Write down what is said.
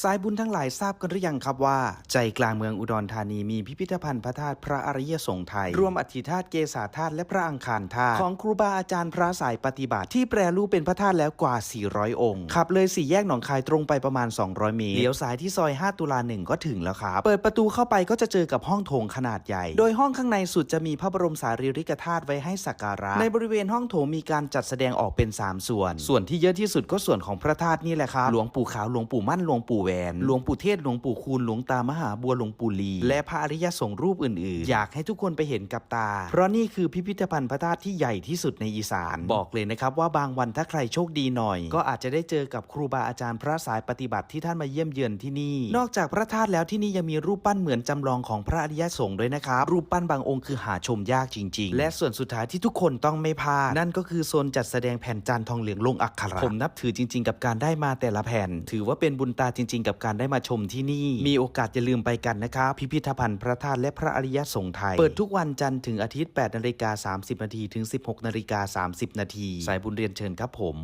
สายบุญทั้งหลายทราบกันหรือยังครับว่า ใจกลางเมืองอุดรธานีมีพิพิธภัณฑ์พระธาตุพระอริยสงฆ์ไทย รวมอธิธาตุเกษาธาตุและพระอังคารธาตุของครูบาอาจารย์พระสายปฏิบัติ ที่แปรรูปเป็นพระธาตุแล้วกว่า 400 องค์ ขับเลยสี่แยกหนองคายตรงไปประมาณ 200 เมตรเลี้ยวซ้ายที่ซอย 5 ตุลาหนึ่งก็ถึงแล้วครับเปิดประตูเข้าไปก็จะเจอกับห้องโถงขนาดใหญ่ โดยห้องข้างในสุดจะมีพระบรมสารีริกธาตุไว้ให้สักการะในบริเวณห้องโถงมีการจัดแสดงออกเป็น 3 ส่วน ส่วนที่เยอะที่สุดก็ส่วนของพระธาตุนี่แหละครับหลวงปู่ขาวหลวงปู่มั่นหลวงปู่แหวน หลวงปู่เทศ หลวงปู่คูณ หลวงตามหาบัว หลวงปู่ลี และพระอริยสงฆ์รูปอื่นๆ อยากให้ทุกคนไปเห็นกับตา เพราะนี่คือพิพิธภัณฑ์พระธาตุที่ใหญ่ที่สุดในอีสาน บอกเลยนะครับว่าบางวันถ้าใครโชคดีหน่อย ก็อาจจะได้เจอกับครูบาอาจารย์พระสายปฏิบัติที่ท่านมาเยี่ยมเยือนที่นี่ นอกจากพระธาตุแล้วที่นี่ยังมีรูปปั้นเหมือนจำลองของพระอริยสงฆ์ด้วยนะครับ รูปปั้นบางองค์คือหาชมยากจริง ๆ และส่วนสุดท้ายที่ทุกคนต้องไม่พลาดนั่นก็คือโซนจัดแสดงแผ่นจานทองเหลืองลงอักขระผมนับถือจริง ๆ กับการได้มาแต่ละแผ่น ถือว่าเป็นบุญตาจริง ๆ กับการได้มาชมที่นี่ มีโอกาสอย่าลืมไปกันนะครับ พิพิธภัณฑ์พระธาตุและพระอริยสงฆ์ไทย เปิดทุกวันจันทร์ถึงอาทิตย์8นาฬิกา30นาทีถึง 16นาฬิกา30นาทีสายบุญเรียนเชิญครับผม